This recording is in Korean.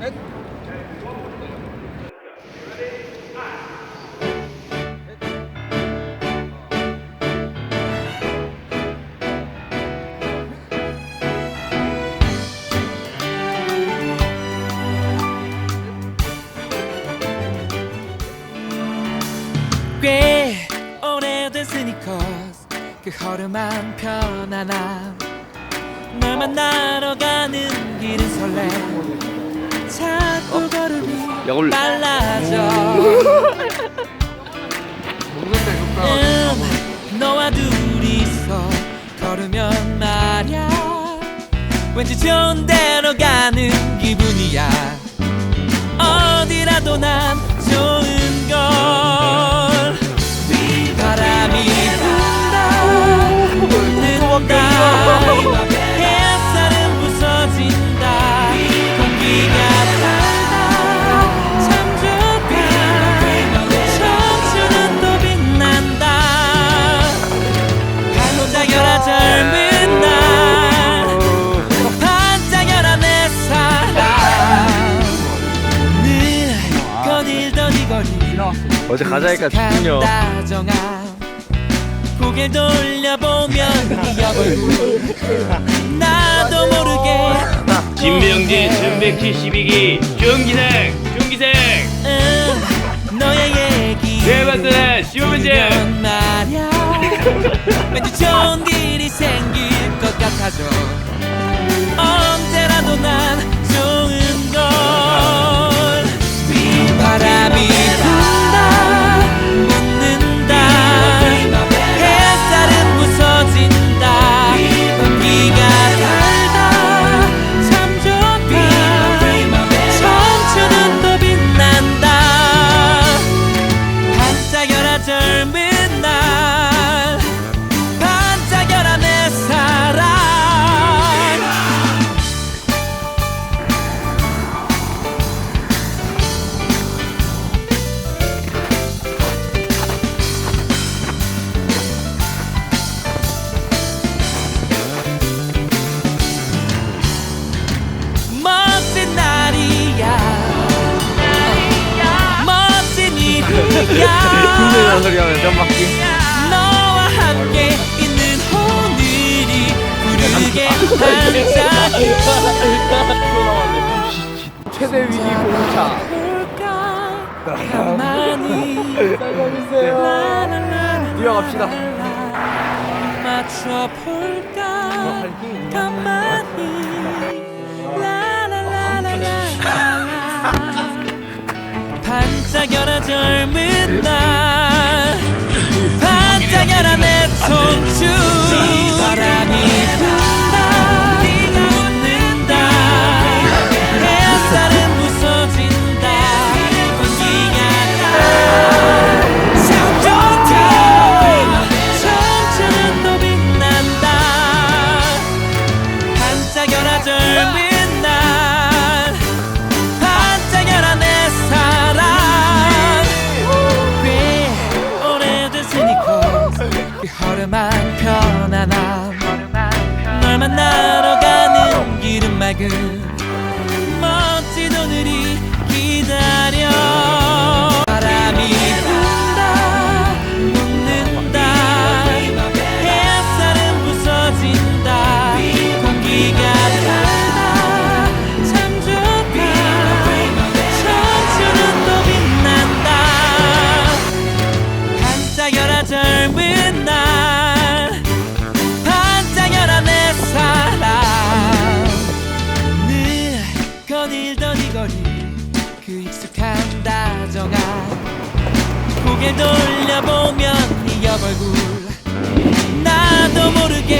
꽤 오래된 스니커스 그 허름한 편안함 널 만나러 가는 길은 설레 걸음이 빨라져. 음, 너와 둘이서 걸으면 말야. 왠지 좋은 데로 가는 기분이야. 어디라도 난 좋은 걸 어제 가자니까 죽군요. 고개 돌려보면 네 얼굴 나도 모르게. 진명진 1172기 중기생 중기생. 음, 너의 얘기 네 맞네 시오문제 들으면 말야. 왠지 좋은 일이 생길 것 같아져. 언제라도 난 소리 하면 바퀴? 너와 함께 있는 오늘이 부르게 반짝여 최대 위기 공차. 뛰어갑시다. 맞춰볼까? 가만히 반짝여라 젊은 날. 반짝여라 내 청춘 바람이 멋진 오늘이 기다려 거리 그 익숙한 다정함 고개 돌려보면 네 옆 얼굴. 나도 모르게